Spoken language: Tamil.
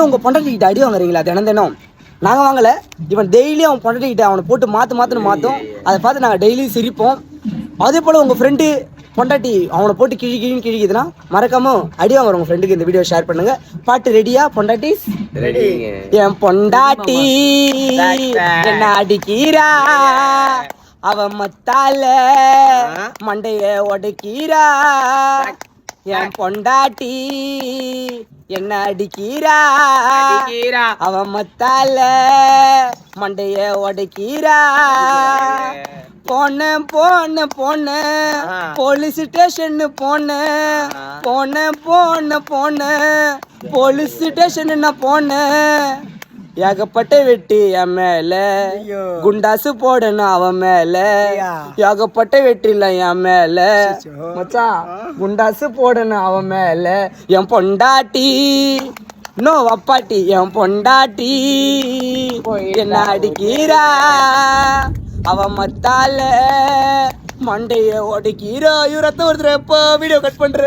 நீங்களும் உங்க பொண்டாட்டிக்கிட்ட அடி வாங்குறீங்களா தினம் தினம்? நாங்க வாங்கல. இவன் டெய்லி அவன் பொண்டாட்டிக்கிட்ட அவனை போட்டு மாத்து மாத்துன்னு மாத்தோம். அதை பார்த்து நாங்க டெய்லி சிரிப்போம். அதே போல உங்க ஃப்ரெண்டு பொண்டாட்டி அவனை போட்டு கிழி கிழின்னு கிழிக்குதுன்னா மறக்காம அடி வாங்குற உங்க ஃப்ரெண்டுக்கு இந்த வீடியோ ஷேர் பண்ணுங்க. பாட்டு ரெடியா பொண்டாட்டி? என் பொண்டாட்டி என்ன அடிக்கிறா? அவ மத்தால மண்டைய உடைக்கிறா. என் பொண்டாட்டி என்ன அடிக்கிறா? கீரா அவ மத்தால மண்டைய உடைக்கிறா. போன போன போன போலீஸ் ஸ்டேஷன் போன. போன போன போன போலீஸ் ஸ்டேஷன் நான் போனேன் ஏகப்பட்ட வெட்டி என் மேல. குண்டாசு போடணும் அவன் மேல. ஏகப்பட்ட வெட்டில என் மேல. மச்சான் குண்டாசு போடணும் அவன் மேல. என் பொண்டாட்டி. நோ அப்பாட்டி என் பொண்டாட்டி. என்ன அடிக்கிறா? அவ மத்தால மண்டைய உடைக்கிறா இவரத்த ஒருத்தர் எப்போ வீடியோ கட் பண்ற